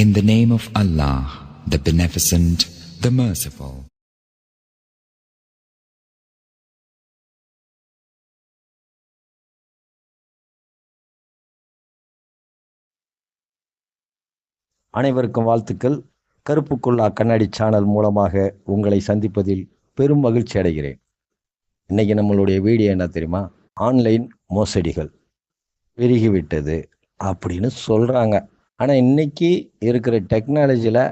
In the name of Allah, the Beneficent, the Merciful. அனைவருக்கும் வாழ்த்துக்கள். கருப்புக்குள்ளா கண்ணாடி சேனல் மூலமாக உங்களை சந்திப்பதில் பெரும் மகிழ்ச்சி அடைகிறேன். இன்னைக்கு நம்மளுடைய வீடியோ என்ன தெரியுமா? ஆன்லைன் மோசடிகள். பெருகிவிட்டது அப்படின்னு சொல்கிறாங்க ஆனால் இன்னைக்கு இருக்கிற டெக்னாலஜியில்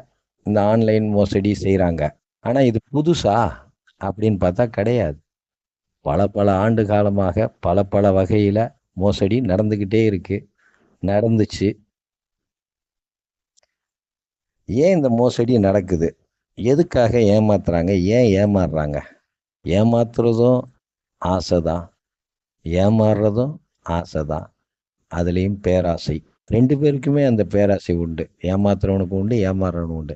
இந்த ஆன்லைன் மோசடி செய்கிறாங்க ஆனால் இது புதுசா? அப்படின்னு பார்த்தா கிடையாது. பல பல ஆண்டு காலமாக பல பல வகையில் மோசடி நடந்துக்கிட்டே இருக்கு. நடந்துச்சு. ஏன் இந்த மோசடி நடக்குது? எதுக்காக ஏமாத்துறாங்க? ஏன் ஏமாறுறாங்க? ஏமாத்துறதும் ஆசை தான் ஏமாறுறதும் ஆசை தான் அதுலேயும் பேராசை. ரெண்டு பேருக்குமே அந்த பேராசை உண்டு. ஏமாத்துறவனுக்கு உண்டு ஏமாறுறவனுக்கு உண்டு.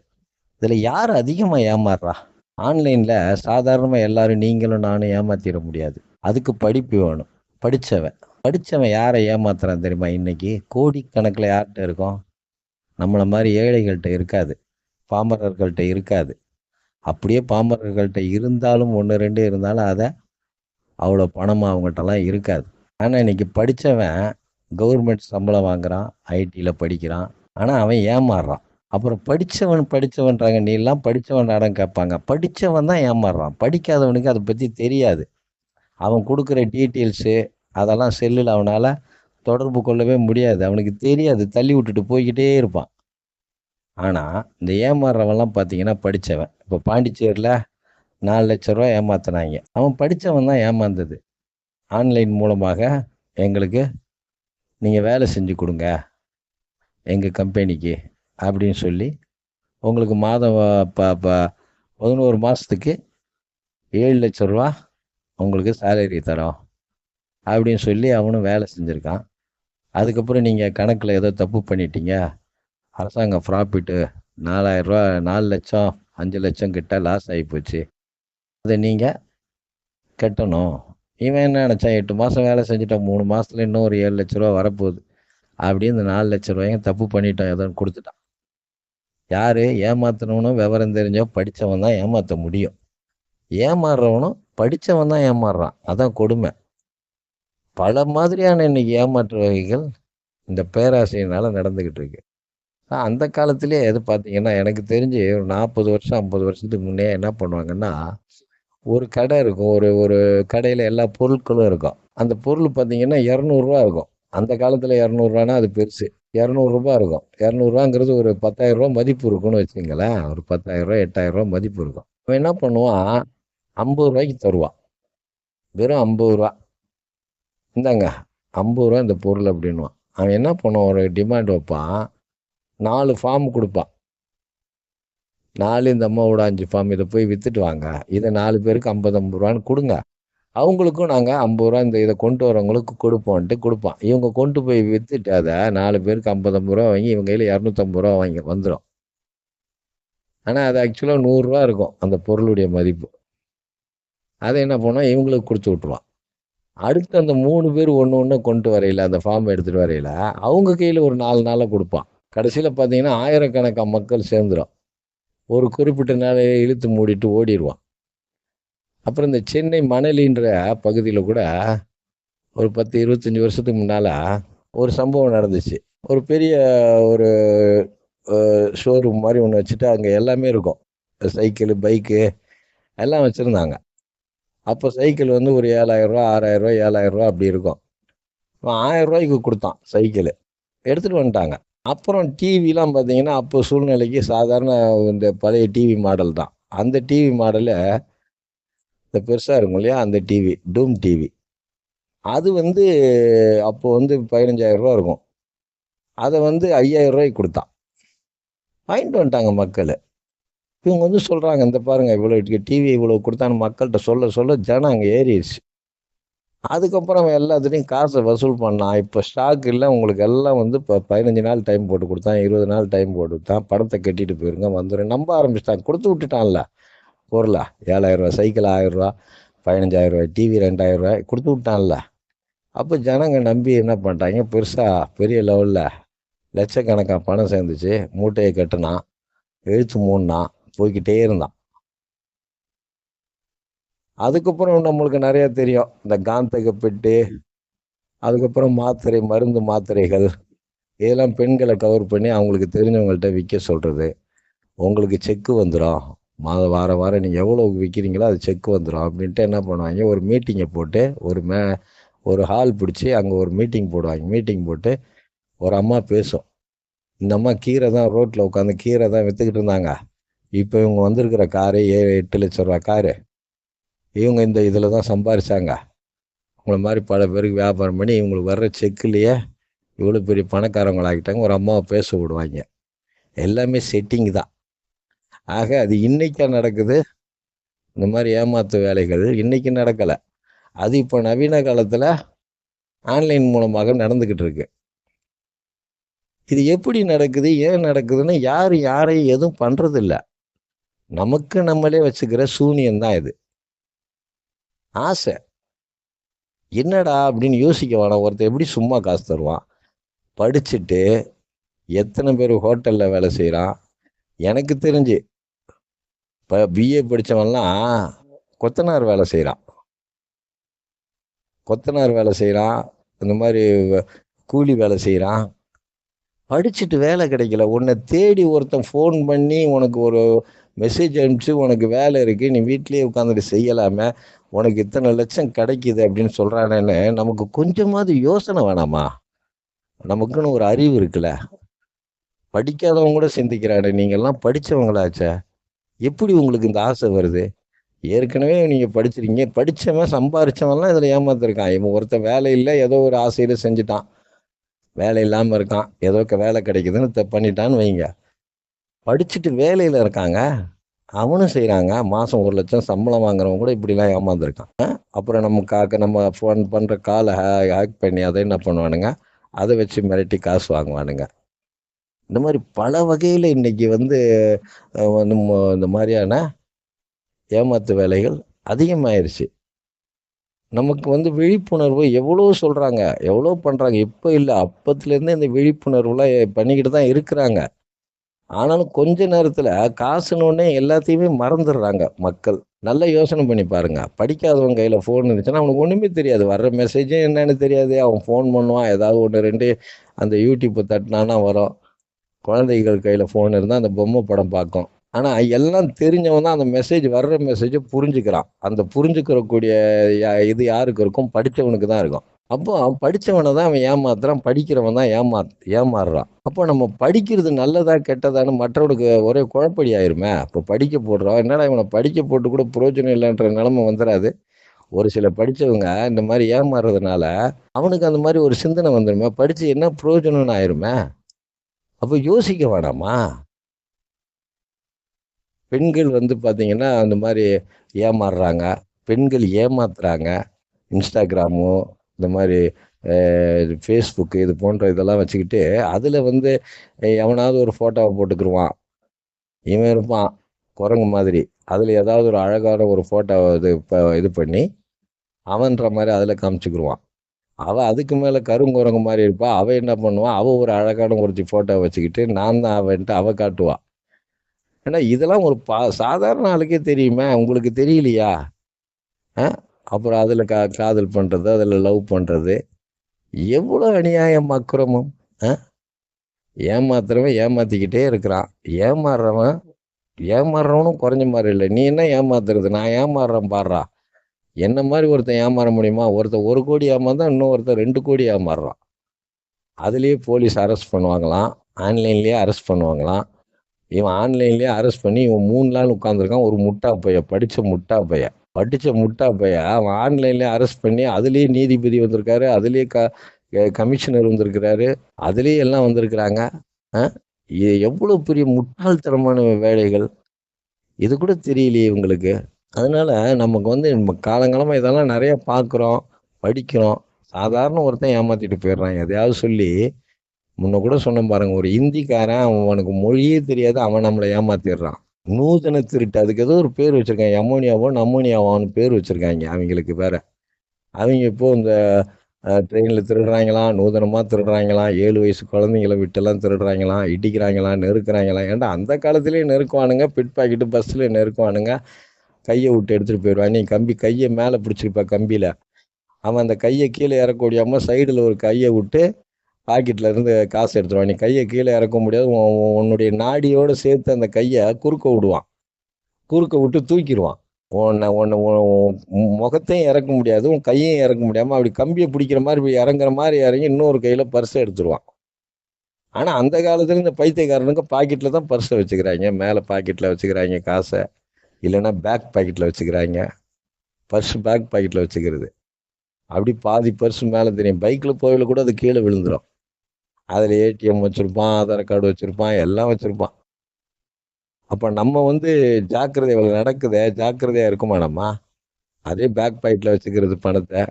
இதில் யார் அதிகமாக ஏமாறுறா? ஆன்லைனில் சாதாரணமாக எல்லாரும் நீங்களும் நானும் ஏமாத்திட முடியாது. அதுக்கு படிப்பு வேணும். படித்தவன் படித்தவன் யாரை ஏமாத்துறான் தெரியுமா இன்னைக்கு? கோடிக்கணக்கில் யார்கிட்ட இருக்கும்? நம்மளை மாதிரி ஏழைகள்கிட்ட இருக்காது. பாமரர்கள்ட்ட இருக்காது. அப்படியே பாமரர்கள்ட்ட இருந்தாலும் ஒன்று ரெண்டு இருந்தாலும் அதை அவ்வளோ பணமாக அவங்கள்ட்டலாம் இருக்காது. ஆனால் இன்னைக்கு படித்தவன் கவர்மெண்ட் சம்பளம் வாங்குறான் ஐடியில் படிக்கிறான். ஆனால் அவன் ஏமாறுறான். அப்புறம் படித்தவன் படித்தவன்றாங்க நீ எல்லாம் படித்தவன் இடம் கேட்பாங்க. படித்தவன் தான் ஏமாறுறான். படிக்காதவனுக்கு அதை பற்றி தெரியாது. அவன் கொடுக்குற டீட்டெயில்ஸு அதெல்லாம் செல்லில் அவனால் தொடர்பு கொள்ளவே முடியாது. அவனுக்கு தெரியாது. தள்ளி விட்டுட்டு போய்கிட்டே இருப்பான். ஆனால் இந்த ஏமாறுறவன்லாம் பார்த்தீங்கன்னா படித்தவன் இப்போ பாண்டிச்சேரியில் நாலு லட்ச ரூபா ஏமாத்தினாங்க. அவன் படித்தவன் தான் ஏமாந்தது. ஆன்லைன் மூலமாக எங்களுக்கு நீங்கள் வேலை செஞ்சு கொடுங்க எங்கள் கம்பெனிக்கு அப்படின்னு சொல்லி உங்களுக்கு மாதம் ப ப பதினோரு மாதத்துக்கு ஏழு லட்ச ரூபா உங்களுக்கு சேலரி தரோம் அப்படின்னு சொல்லி அவனும் வேலை செஞ்சுருக்கான். அதுக்கப்புறம் நீங்கள் கணக்கில் ஏதோ தப்பு பண்ணிட்டீங்க அரசாங்கம் ப்ராஃபிட்டு நாலாயிரரூவா நாலு லட்சம் அஞ்சு லட்சம் கிட்ட லாஸ் ஆகிப்போச்சு அதை நீங்கள் கட்டணும். இவன் என்ன நினச்சான் எட்டு மாதம் வேலை செஞ்சுட்டான் மூணு மாதத்துல இன்னும் ஒரு ஏழு லட்ச ரூபா வரப்போகுது. அப்படின்னு இந்த நாலு லட்ச ரூபாயும் தப்பு பண்ணிட்டான் ஏதோன்னு கொடுத்துட்டான். யார்? ஏமாத்தினவனும் விவரம் தெரிஞ்சோ படித்தவன் தான் ஏமாற்ற முடியும். ஏமாறுறவனும் படித்தவன் தான் ஏமாறுறான். அதான் கொடுமை. பல மாதிரியான இன்னைக்கு ஏமாற்று வகைகள் இந்த பேராசையினால் நடந்துக்கிட்டு இருக்கு. அந்த காலத்திலே எது பார்த்தீங்கன்னா எனக்கு தெரிஞ்சு ஒரு நாற்பது வருஷம் ஐம்பது வருஷத்துக்கு முன்னே என்ன பண்ணுவாங்கன்னா ஒரு கடை இருக்கும். ஒரு ஒரு கடையில் எல்லா பொருட்களும் இருக்கும். அந்த பொருள் பார்த்தீங்கன்னா இரநூறுவா இருக்கும். அந்த காலத்தில் இரநூறுவானா அது பெருசு. இரநூறுபா இருக்கும். இரநூறுவாங்கிறது ஒரு பத்தாயிரரூபா மதிப்பு இருக்கும்னு வச்சுங்களேன் ஒரு பத்தாயிரரூபா எட்டாயிரரூபா மதிப்பு இருக்கும். அவன் என்ன பண்ணுவான்? ஐம்பது ரூபாய்க்கு தருவான். வெறும் ஐம்பது ரூபா. இந்தாங்க. ஐம்பது ரூபா இந்த பொருள் அப்படின்வான் அவன் என்ன பண்ணுவான்? ஒரு டிமாண்ட் வைப்பான். நாலு ஃபார்ம் கொடுப்பான். நாலு இந்த அம்மாவோட அஞ்சு ஃபார்ம் இதை போய் விற்றுட்டு வாங்க. இதை நாலு பேருக்கு ஐம்பது ஐம்பது ரூபான்னு கொடுங்க. அவங்களுக்கும் நாங்கள் ஐம்பது ரூபா இந்த இதை கொண்டு வரவங்களுக்கு கொடுப்போன்ட்டு கொடுப்பான் இவங்க கொண்டு போய் விற்றுட்டு அதை நாலு பேருக்கு ஐம்பது ஐம்பது ரூபா வாங்கி இவங்க கையில் இரநூத்தம்பது ரூபா வாங்கி வந்துடும் ஆனால் அது ஆக்சுவலாக நூறுரூவா இருக்கும் அந்த பொருளுடைய மதிப்பு. அதை என்ன பண்ணோம் இவங்களுக்கு கொடுத்து விட்ருவான் அடுத்து அந்த மூணு பேர் ஒன்று ஒன்று கொண்டு வரையில அந்த ஃபார்ம் எடுத்துகிட்டு வரையில அவங்க கையில் ஒரு நாலு நாளாக கொடுப்பான். கடைசியில் பார்த்தீங்கன்னா ஆயிரக்கணக்கான மக்கள் சேர்ந்துடும் ஒரு குறிப்பிட்ட நாளை இழுத்து மூடிட்டு ஓடிடுவான் அப்புறம் இந்த சென்னை மணலின்ற பகுதியில் கூட ஒரு பத்து இருபத்தஞ்சி வருஷத்துக்கு முன்னால் ஒரு சம்பவம் நடந்துச்சு. ஒரு பெரிய ஒரு ஷோரூம் மாதிரி ஒன்று வச்சுட்டு அங்கே எல்லாமே இருக்கும். சைக்கிள் பைக்கு எல்லாம் வச்சுருந்தாங்க. அப்போ சைக்கிள் வந்து ஒரு ஏழாயிரரூவா ஆறாயிரரூவா ஏழாயிரரூவா அப்படி இருக்கும். ஆயிரம் ரூபாய்க்கு கொடுத்தான் சைக்கிள். எடுத்துகிட்டு வந்துட்டாங்க. அப்புறம் டிவிலாம் பார்த்தீங்கன்னா அப்போ சூழ்நிலைக்கு சாதாரண இந்த பழைய டிவி மாடல் தான். அந்த டிவி மாடலை இந்த பெருசாக இருக்கும் இல்லையா அந்த டிவி டூம் டிவி அது வந்து அப்போ வந்து பதினஞ்சாயிரரூவா இருக்கும். அதை வந்து ஐயாயிரம் ரூபாய்க்கு கொடுத்தான். வாங்கிட்டு வந்துட்டாங்க மக்கள். இவங்க வந்து சொல்கிறாங்க இந்த பாருங்கள் இவ்வளோ டிவி இவ்வளோ கொடுத்தான்னு மக்கள்கிட்ட சொல்ல சொல்ல ஜனம் அங்கே ஏறிடுச்சு. அதுக்கப்புறம் எல்லாத்துலேயும் காசை வசூல் பண்ணான் இப்போ ஸ்டாக் இல்லை உங்களுக்கு எல்லாம் வந்து இப்போ பதினஞ்சு நாள் டைம் போட்டு கொடுத்தான் இருபது நாள் டைம் போட்டு கொடுத்தான். பணத்தை கட்டிட்டு போயிருங்க வந்துடும் நம்ப ஆரம்பிச்சிட்டாங்க கொடுத்து விட்டுட்டான்ல. பொருளா ஏழாயிரரூவா சைக்கிள் ஆயிரரூவா பதினஞ்சாயிரரூவா டிவி ரெண்டாயிரரூவா கொடுத்து விட்டான்ல. அப்போ ஜனங்க நம்பி என்ன பண்ணிட்டாங்க? பெருசாக பெரிய லெவலில் லட்சக்கணக்காக பணம் சேர்ந்துச்சு. மூட்டையை கட்டினான். எழுத்து மூணுனா போய்கிட்டே இருந்தான். அதுக்கப்புறம் நம்மளுக்கு நிறைய தெரியும். இந்த காந்தக பெட்டு அதுக்கப்புறம் மாத்திரை மருந்து மாத்திரைகள் இதெல்லாம் பெண்களை கவர் பண்ணி அவங்களுக்கு தெரிஞ்சவங்கள்ட்ட விற்க சொல்கிறது உங்களுக்கு செக்கு வந்துடும் மாத வாரம் வாரம் நீங்கள் எவ்வளோ விற்கிறீங்களோ அது செக் வந்துடும் அப்படின்ட்டு என்ன பண்ணுவாங்க? ஒரு மீட்டிங்கை போட்டு ஒரு மே ஒரு ஹால் பிடிச்சி அங்கே ஒரு மீட்டிங் போடுவாங்க. மீட்டிங் போட்டு ஒரு அம்மா பேசும். இந்த அம்மா கீரை தான் ரோட்டில் உட்காந்து கீரை தான் விற்றுக்கிட்டு இருந்தாங்க. இப்போ இவங்க வந்திருக்கிற காரு ஏழு எட்டு லட்ச ரூபா காரு. இவங்க இந்த இதில் தான் சம்பாரிச்சாங்க. உங்களை மாதிரி பல பேருக்கு வியாபாரம் பண்ணி இவங்களுக்கு வர்ற செக்குலேயே இவ்வளோ பெரிய பணக்காரங்களாகிட்டாங்க ஒரு அம்மாவை பேச விடுவாங்க. எல்லாமே செட்டிங் தான். ஆக அது இன்றைக்கா நடக்குது. இந்த மாதிரி ஏமாத்து வேலைகள் இன்றைக்கி நடக்கலை. அது இப்போ நவீன காலத்தில் ஆன்லைன் மூலமாக நடந்துக்கிட்டு இருக்கு. இது எப்படி நடக்குது? ஏன் நடக்குதுன்னு யார் யாரையும் எதுவும் பண்ணுறதில்ல நமக்கு நம்மளே வச்சுக்கிற சூனியம் தான் இது. ஆசை. என்னடா அப்படின்னு யோசிக்க வேணாம். ஒருத்தர் எப்படி சும்மா காசு தருவான்? படிச்சுட்டு எத்தனை பேர் ஹோட்டலில் வேலை செய்கிறான் எனக்கு தெரிஞ்சு இப்போ பிஏ படித்தவன்லாம் கொத்தனார் வேலை செய்கிறான் கொத்தனார் வேலை செய்கிறான் இந்த மாதிரி கூலி வேலை செய்கிறான் படிச்சுட்டு வேலை கிடைக்கல. உன்னை தேடி ஒருத்தன் ஃபோன் பண்ணி உனக்கு ஒரு மெசேஜ் அனுப்பிச்சு உனக்கு வேலை இருக்குது நீ வீட்டிலேயே உட்காந்துட்டு செய்யலாமே. உனக்கு இத்தனை லட்சம் கிடைக்குது அப்படின்னு சொல்கிறானேன்னு நமக்கு கொஞ்சமாவது யோசனை வேணாமா? நமக்குன்னு ஒரு அறிவு இருக்குல்ல. படிக்காதவங்க கூட சிந்திக்கிறானே நீங்கள்லாம் படித்தவங்களாச்சே எப்படி உங்களுக்கு இந்த ஆசை வருது? ஏற்கனவே நீங்கள் படிச்சிருக்கீங்க. படித்தவன் சம்பாரிச்சவன்லாம் இதில் ஏமாத்திருக்கான். இவன் ஒருத்தன் வேலை இல்லை ஏதோ ஒரு ஆசையில் செஞ்சுட்டான். வேலை இல்லாமல் இருக்கான். ஏதோ வேலை கிடைக்குதுன்னு த- பண்ணிட்டான்னு வைங்க. படிச்சுட்டு வேலையில் இருக்காங்க. அவனும் செய்கிறாங்க மாதம் ஒரு லட்சம் சம்பளம் வாங்குறவங்க கூட இப்படிலாம் ஏமாந்துருக்கான். அப்புறம் நம்ம காக்க நம்ம ஃபோன் பண்ணுற காலை ஹேக் பண்ணி அதை என்ன பண்ணுவானுங்க? அதை வச்சு மிரட்டி காசு வாங்குவானுங்க. இந்த மாதிரி பல வகையில் இன்னைக்கு வந்து நம்ம இந்த மாதிரியான ஏமாத்து வேலைகள் அதிகமாயிருச்சு. நமக்கு வந்து விழிப்புணர்வு எவ்வளோ சொல்கிறாங்க எவ்வளோ பண்ணுறாங்க இப்போ இல்லை அப்பத்துலேருந்தே இந்த விழிப்புணர்வுலாம் பண்ணிக்கிட்டு தான் இருக்கிறாங்க. ஆனாலும் கொஞ்ச நேரத்தில் காசுனோடனே எல்லாத்தையுமே மறந்துடுறாங்க மக்கள். நல்ல யோசனை பண்ணி பாருங்க. படிக்காதவன் கையில் ஃபோன் இருந்துச்சுன்னா அவனுக்கு ஒன்றுமே தெரியாது. வர்ற மெசேஜும் என்னன்னு தெரியாது. அவன் ஃபோன் பண்ணுவான். ஏதாவது ஒன்று ரெண்டு அந்த யூடியூப்பை தட்டினானா வரும். குழந்தைகள் கையில் ஃபோன் இருந்தால் அந்த பொம்மை படம் பார்க்கும். ஆனால் எல்லாம் தெரிஞ்சவன் தான் அந்த மெசேஜ் வர்ற மெசேஜை புரிஞ்சுக்கிறான். அந்த புரிஞ்சுக்கிறக்கூடிய யா- இது யாருக்கு இருக்கும்? படித்தவனுக்கு தான் இருக்கும். அப்போ படித்தவனை தான் அவன் ஏமாத்துறான் படிக்கிறவன் தான் ஏமா ஏமாறுறான். அப்போ நம்ம படிக்கிறது நல்லதா கெட்டதான்னு மற்றவனுக்கு ஒரே குழப்படி ஆயிருமே. இப்போ படிக்க போடுறான் என்னடா இவனை படிக்க போட்டு கூட பிரயோஜனம் இல்லைன்ற நிலைமை வந்துடாது ஒரு சில படித்தவங்க இந்த மாதிரி ஏமாறுறதுனால அவனுக்கு அந்த மாதிரி ஒரு சிந்தனை வந்துடுமே படித்து என்ன பிரயோஜனம்னு ஆயிருமே. அப்போ யோசிக்க வேணாமா? பெண்கள் வந்து பார்த்தீங்கன்னா அந்த மாதிரி ஏமாறுறாங்க. பெண்கள் ஏமாத்துறாங்க. இன்ஸ்டாகிராமு இந்த மாதிரி ஃபேஸ்புக்கு இது போன்ற இதெல்லாம் வச்சுக்கிட்டு அதில் வந்து எவனாவது ஒரு ஃபோட்டோவை போட்டுக்கிருவான். இவன் இருப்பான் குரங்கு மாதிரி. அதில் ஏதாவது ஒரு அழகான ஒரு ஃபோட்டோவை இது இப்போ இது பண்ணி அவன்ற மாதிரி அதில் காமிச்சுக்கிருவான். அவள் அதுக்கு மேலே கருங்குரங்கு மாதிரி இருப்பாள் அவள் என்ன பண்ணுவான் அவள் ஒரு அழகான ஒரு ஃபோட்டோவை வச்சுக்கிட்டு நான் தான் அவன்ட்டு அவள் காட்டுவாள் ஏன்னா இதெல்லாம் ஒரு பா சாதாரண ஆளுக்கே தெரியுமே. உங்களுக்கு தெரியலையா? ஆ? அப்புறம் அதில் கா காதல் பண்ணுறது அதில் லவ் பண்ணுறது எவ்வளோ அநியாயம் அக்கிரமம் ஆ? ஏமாத்துறவன் ஏமாற்றிக்கிட்டே இருக்கிறான். ஏமாறுறவன் ஏமாறுறவனும் குறைஞ்ச மாதிரி இல்லை. நீ என்ன ஏமாத்துறது? நான் ஏமாறுறேன் பாடுறா என்ன மாதிரி ஒருத்தன் ஏமாற முடியுமா? ஒருத்தன் ஒரு கோடி ஏமாந்தா இன்னொருத்தன் ரெண்டு கோடி ஏமாறுறான். அதுலேயே போலீஸ் அரெஸ்ட் பண்ணுவாங்களாம். ஆன்லைன்லேயே அரெஸ்ட் பண்ணுவாங்களாம். இவன் ஆன்லைன்லேயே அரெஸ்ட் பண்ணி இவன் மூணு நாள் உட்காந்துருக்கான் ஒரு முட்டா பைய படித்த முட்டா பைய படித்த முட்டா பையன் அவன் ஆன்லைன்லேயே அரெஸ்ட் பண்ணி அதுலேயே நீதிபதி வந்திருக்காரு அதுலேயே க கமிஷனர் வந்திருக்கிறாரு அதுலேயே எல்லாம் வந்திருக்கிறாங்க. இது எவ்வளோ பெரிய முட்டாள்தனமான வேலைகள்? இது கூட தெரியலையே இவங்களுக்கு அதனால நமக்கு வந்து நம்ம காலங்காலமாக இதெல்லாம் நிறையா பார்க்குறோம் படிக்கிறோம். சாதாரண ஒருத்தன் ஏமாற்றிட்டு போயிடுறான். எதையாவது சொல்லி முன்ன கூட சொன்ன பாருங்க ஒரு இந்திக்காரன் அவனுக்கு மொழியே தெரியாது அவன் நம்மளை ஏமாத்திடுறான். நூதன திருட்டு. அதுக்கு ஏதோ ஒரு பேர் வச்சுருக்காங்க. அமோனியாவோ நமோனியாவோன்னு பேர் வச்சுருக்காங்க. அவங்களுக்கு வேற. அவங்க இப்போ இந்த ட்ரெயினில் திருடுறாங்களாம் நூதனமாக திருடுறாங்களாம் ஏழு வயசு குழந்தைங்கள விட்டெல்லாம் திருடுறாங்களாம் இடிக்கிறாங்களாம் நெருக்கிறாங்களாம் ஏன்டா அந்த காலத்துலேயும் நெருக்குவானுங்க. பிட் பாக்கெட்டு பஸ்ஸில் நெருக்குவானுங்க. கையை விட்டு எடுத்துகிட்டு போயிடுவான் நீ கம்பி கையை மேலே பிடிச்சிருப்பா கம்பியில். அவன் அந்த கையை கீழே இறக்க முடியாமல் சைடில் ஒரு கையை விட்டு பாக்கெட்டில் இருந்து காசு எடுத்துருவான். நீ கையை கீழே இறக்க முடியாது. உன்னுடைய நாடியோடு சேர்த்து அந்த கையை குறுக்க விடுவான். குறுக்க விட்டு தூக்கிடுவான். உன்னை உன்னை முகத்தையும் இறக்க முடியாது. உன் கையையும் இறக்க முடியாமல் அப்படி கம்பியை பிடிக்கிற மாதிரி இப்படி இறங்குற மாதிரி இறங்கி இன்னொரு கையில் பர்ஸை எடுத்துருவான். ஆனால் அந்த காலத்தில் இந்த பைத்தியக்காரனுக்கு பாக்கெட்டில் தான் பர்ஸை வச்சுக்கிறாங்க. மேலே பாக்கெட்டில் வச்சுக்கிறாங்க காசை. இல்லைன்னா பேக் பாக்கெட்டில் வச்சுக்கிறாங்க. பர்ஸ் பேக் பாக்கெட்டில் வச்சுக்கிறது. அப்படி பாதி பர்ஸ் மேலே தெரியும். பைக்கில் போகல கூட அது கீழே விழுந்துடும் அதில் ஏடிஎம் வச்சுருப்பான் ஆதார் கார்டு வச்சுருப்பான் எல்லாம் வச்சுருப்பான். அப்போ நம்ம வந்து ஜாக்கிரதை இவ்வளோ நடக்குதே ஜாக்கிரதையாக இருக்குமா நம்ம? அதே பேக் பாக்கெட்டில் வச்சுக்கிறது பணத்தை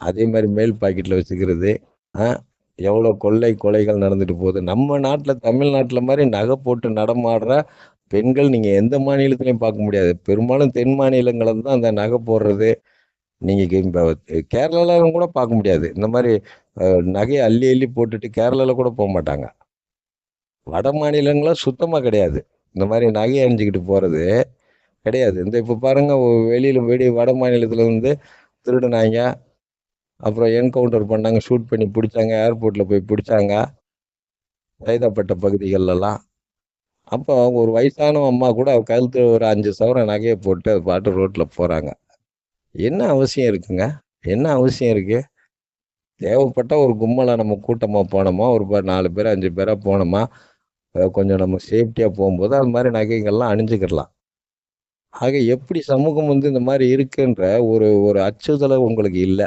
அதே மாதிரி மேல் பாக்கெட்டில் வச்சுக்கிறது ஆ? எவ்வளோ கொள்ளை கொலைகள் நடந்துட்டு போகுது. நம்ம நாட்டில் தமிழ்நாட்டில் மாதிரி நகை போட்டு நடமாடுற பெண்கள் நீங்கள் எந்த மாநிலத்திலையும் பார்க்க முடியாது. பெரும்பாலும் தென் மாநிலங்களில் தான் அந்த நகை போடுறது. நீங்கள் இப்போ கேரளாவில் கூட பார்க்க முடியாது. இந்த மாதிரி நகையை அள்ளி அள்ளி போட்டுட்டு கேரளாவில் கூட போக மாட்டாங்க. வட மாநிலங்களாம் சுத்தமாக கிடையாது. இந்த மாதிரி நகை அணிஞ்சிக்கிட்டு போகிறது கிடையாது. இந்த இப்போ பாருங்கள் வெளியில் வெளி வட மாநிலத்தில் வந்து திருடினாங்க அப்புறம் என்கவுண்டர் பண்ணாங்க ஷூட் பண்ணி பிடிச்சாங்க ஏர்போர்ட்டில் போய் பிடிச்சாங்க. சைதாப்பட்ட பகுதிகளெல்லாம். அப்போ ஒரு வயசான அம்மா கூட கழுத்து ஒரு அஞ்சு சவரம் நகையை போட்டு அது பாட்டு ரோட்டில் போகிறாங்க என்ன அவசியம் இருக்குங்க? என்ன அவசியம் இருக்குது தேவைப்பட்ட ஒரு கும்பலை நம்ம கூட்டமாக போனோமா? ஒரு நாலு பேர் அஞ்சு பேராக போனோமா? கொஞ்சம் நம்ம சேஃப்டியாக போகும்போது அது மாதிரி நகைகள்லாம் அணிஞ்சுக்கிடலாம். ஆக எப்படி சமூகம் வந்து இந்த மாதிரி இருக்குன்ற ஒரு ஒரு அச்சுதலை உங்களுக்கு இல்லை.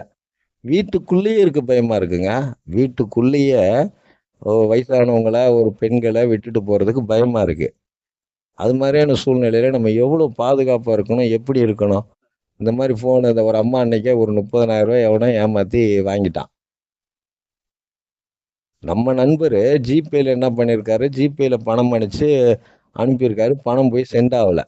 வீட்டுக்குள்ளேயே இருக்க பயமாக இருக்குங்க. வீட்டுக்குள்ளேயே வயசானவங்களை வயசானவங்கள ஒரு பெண்களை விட்டுட்டு போகிறதுக்கு பயமாக இருக்குது அது மாதிரியான சூழ்நிலையில நம்ம எவ்வளோ பாதுகாப்பாக இருக்கணும்? எப்படி இருக்கணும்? இந்த மாதிரி ஃபோன் இந்த ஒரு அம்மா அன்னைக்கே ஒரு முப்பதனாயிரம் ரூபாய் எவனோ ஏமாற்றி வாங்கிட்டான். நம்ம நண்பர் ஜிபேல என்ன பண்ணியிருக்காரு ஜிபேல பணம் அனுப்பிச்சு அனுப்பியிருக்காரு. பணம் போய் சென்ட் ஆகல.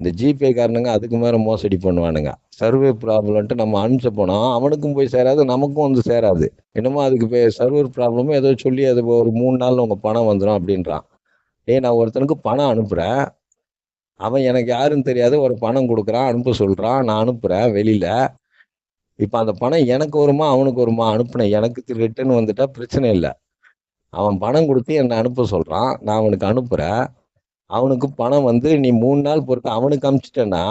இந்த ஜிபே காரணங்க அதுக்கு மேலே மோசடி பண்ணுவானுங்க. சர்வே ப்ராப்ளம்ட்டு நம்ம அனுப்பிச்ச போனோம் அவனுக்கும் போய் சேராது நமக்கும் வந்து சேராது. என்னமோ அதுக்கு போய் சர்வர் ப்ராப்ளமோ ஏதோ சொல்லி அது ஒரு மூணு நாளில் உங்கள் பணம் வந்துடும் அப்படின்றான். ஏய் நான் ஒருத்தனுக்கு பணம் அனுப்புகிறேன் அவன் எனக்கு யாருன்னு தெரியாது. ஒரு பணம் கொடுக்குறான் அனுப்ப சொல்கிறான் நான் அனுப்புகிறேன் வெளியில். இப்போ அந்த பணம் எனக்கு வருமா அவனுக்கு வருமா அனுப்புனேன். எனக்கு ரிட்டர்ன் வந்துட்டா பிரச்சனை இல்லை. அவன் பணம் கொடுத்து என்னை அனுப்ப சொல்கிறான் நான் அவனுக்கு அனுப்புகிறேன் அவனுக்கு பணம் வந்து நீ மூணு நாள் பொறுத்து அவனுக்கு அனுப்பிச்சிட்டேன்னா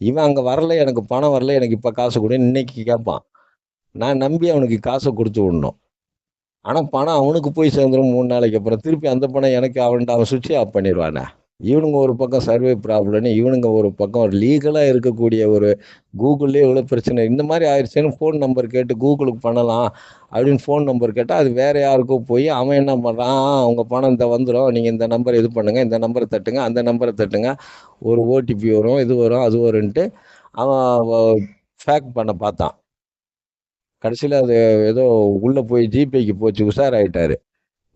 இவன் அங்கே வரல எனக்கு பணம் வரல எனக்கு இப்போ காசு கொடு இன்னைக்கு கேட்பான் நான் நம்பி அவனுக்கு காசை கொடுத்து விடணும். ஆனால் பணம் அவனுக்கு போய் சேர்ந்துடும் மூணு நாளைக்கு அப்புறம். திருப்பி அந்த பணம் எனக்கு அவன்கிட்ட அவன் சுவிட்ச் ஆஃப் பண்ணிடுவானே இவனுங்க ஒரு பக்கம் சர்வே ப்ராப்ளம்னு இவனுங்க ஒரு பக்கம் லீகலாக இருக்கக்கூடிய ஒரு கூகுள்லேயே இவ்வளோ பிரச்சனை. இந்த மாதிரி ஆயிடுச்சுன்னு ஃபோன் நம்பர் கேட்டு கூகுளுக்கு பண்ணலாம் அப்படின்னு ஃபோன் நம்பர் கேட்டால் அது வேறு யாருக்கும் போய் அவன் என்ன பண்ணுறான் அவங்க பணம் இந்த வந்துடும் நீங்கள் இந்த நம்பர் இது பண்ணுங்கள் இந்த நம்பரை தட்டுங்க அந்த நம்பரை தட்டுங்க. ஒரு ஓடிபி வரும் இது வரும் அது வரும்ன்ட்டு அவன் ஃபேக் பண்ண பார்த்தான். கடைசியில் அது ஏதோ உள்ளே போய் ஜிபேக்கு போச்சு உஷாராயிட்டார்.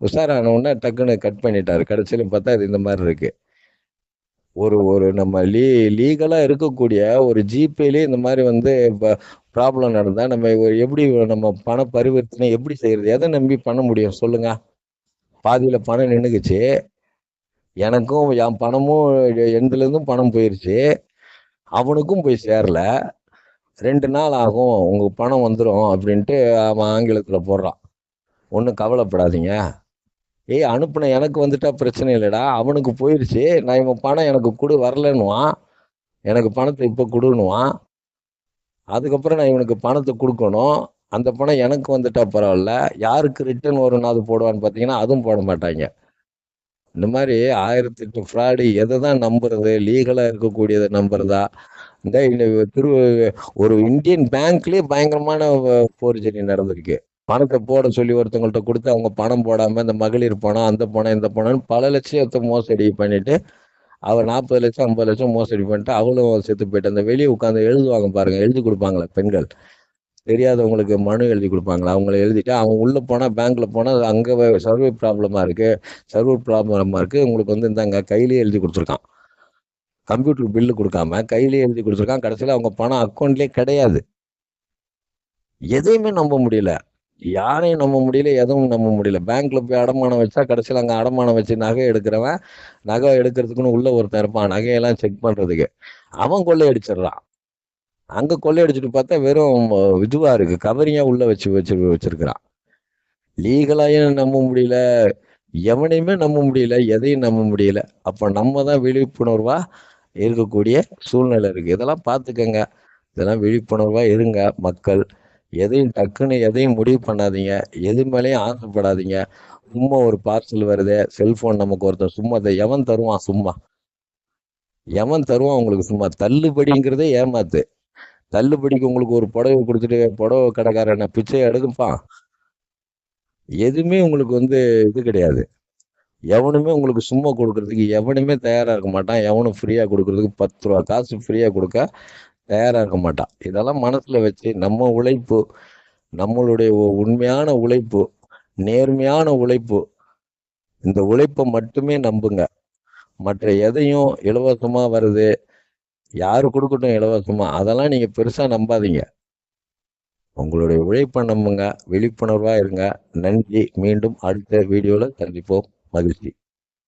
உஷாரான உடனே டக்குன்னு கட் பண்ணிட்டார். கடைசியில் பார்த்தா இது இந்த மாதிரி இருக்குது ஒரு ஒரு நம்ம லீ லீகலாக இருக்கக்கூடிய ஒரு ஜிபேலேயே இந்த மாதிரி வந்து ப்ராப்ளம் நடந்தால் நம்ம எப்படி நம்ம பண பரிவர்த்தனை எப்படி செய்கிறது எதை நம்பி பண்ண முடியும்? சொல்லுங்க. பாதியில் பணம் நின்றுக்குச்சு எனக்கும் என் பணமும் எந்துலேருந்தும் பணம் போயிடுச்சு அவனுக்கும் போய் சேரல. ரெண்டு நாள் ஆகும். உங்கள் பணம் வந்துடும் அப்படின்ட்டு அவன் ஆங்கிலத்தில் போடுறான். ஒன்றும் கவலைப்படாதீங்க. ஏய் அனுப்புன எனக்கு வந்துட்டா பிரச்சனை இல்லைடா. அவனுக்கு போயிடுச்சு நான் இவன் பணம் எனக்கு கொடு வரலன்னுவான். எனக்கு பணத்தை இப்போ கொடுன்னுவான். அதுக்கப்புறம் நான் இவனுக்கு பணத்தை கொடுக்கணும். அந்த பணம் எனக்கு வந்துட்டா பரவாயில்ல. யாருக்கு ரிட்டர்ன் வரும்னு அது போடுவான்னு பார்த்தீங்கன்னா அதுவும் போட மாட்டாங்க. இந்த மாதிரி ஆயிரத்தி எட்டு ஃப்ராடு எதை தான் நம்புறது? லீகலாக இருக்கக்கூடியதை நம்புறதா? இந்த திரு ஒரு இந்தியன் பேங்க்லேயே பயங்கரமான போர்ஜரி நடந்திருக்கு. பணத்தை போட சொல்லி ஒருத்தவங்கள்ட்ட கொடுத்து அவங்க பணம் போடாமல் இந்த மகளிர் பணம் அந்த பணம் இந்த பணம்னு பல லட்சத்தை மோசடி பண்ணிட்டு அவள் நாற்பது லட்சம் ஐம்பது லட்சம் மோசடி பண்ணிட்டு அவளும் செத்து போயிட்டு அந்த வெளியே உட்காந்து எழுதுவாங்க பாருங்க எழுதி கொடுப்பாங்களே பெண்கள். தெரியாதவங்களுக்கு மனு எழுதி கொடுப்பாங்களா? அவங்கள எழுதிட்டு அவங்க உள்ளே போனால் பேங்க்கில் போனால் அங்கே சர்வே ப்ராப்ளமாக இருக்குது சர்வர் ப்ராப்ளமாக இருக்குது உங்களுக்கு வந்து இந்தாங்க கையிலேயே எழுதி கொடுத்துருக்கான். கம்ப்யூட்டருக்கு பில்லு கொடுக்காம கையிலேயே எழுதி கொடுத்துருக்கான். கடைசியில் அவங்க பணம் அக்கௌண்ட்லேயே கிடையாது. எதையுமே நம்ப முடியல. யாரையும் நம்ப முடியல எதுவும் நம்ப முடியல. பேங்க்ல போய் அடமானம் வச்சா கடைசியில் அங்கே அடமானம் வச்சு நகை எடுக்கிறவன் நகை எடுக்கிறதுக்குன்னு உள்ள ஒருத்தன் இருப்பான். நகையெல்லாம் செக் பண்றதுக்கு. அவன் கொள்ளையடிச்சிடுறான். அங்க கொள்ளையடிச்சிட்டு பார்த்தா வெறும் இதுவா இருக்கு. கவரிங்கா உள்ள வச்சு வச்சு வச்சிருக்கிறான். லீகலாயும் நம்ப முடியல. எவனையுமே நம்ப முடியல. எதையும் நம்ப முடியல. அப்ப நம்ம தான் விழிப்புணர்வா இருக்கக்கூடிய சூழ்நிலை இருக்கு. இதெல்லாம் பார்த்துக்கங்க. இதெல்லாம் விழிப்புணர்வா இருங்க மக்கள். எதையும் டக்குன்னு எதையும் முடிவு பண்ணாதீங்க. எது மேலேயும் ஆசைப்படாதீங்க. சும்மா ஒரு பார்சல் வருது செல்போன் நமக்கு ஒருத்தன் சும்மா எவன் தருவான் சும்மா? எவன் தருவான் உங்களுக்கு சும்மா? தள்ளுபடிங்கிறதே ஏமாத்து. தள்ளுபடிக்கு உங்களுக்கு ஒரு புடவை கொடுத்துட்டு புடவை கடைக்காரன பிச்சை எடுப்பான் எதுவுமே உங்களுக்கு வந்து இது கிடையாது. எவனுமே உங்களுக்கு சும்மா கொடுக்கறதுக்கு எவனுமே தயாரா இருக்க மாட்டான். எவனும் ஃப்ரீயா கொடுக்கறதுக்கு பத்து ரூபா காசு ஃப்ரீயா கொடுக்க தயாராக இருக்க மாட்டான். இதெல்லாம் மனசுல வச்சு நம்ம உழைப்பு நம்மளுடைய உ- உண்மையான உழைப்பு நேர்மையான உழைப்பு இந்த உழைப்பை மட்டுமே நம்புங்க. மற்ற எதையும் இலவசமா வருது யாரு கொடுக்கட்டும் இலவசமா அதெல்லாம் நீங்க பெருசா நம்பாதீங்க. உங்களுடைய உழைப்பை நம்புங்க விழிப்புணர்வா இருங்க. நன்றி. மீண்டும் அடுத்த வீடியோல சந்திப்போம். மகிழ்ச்சி.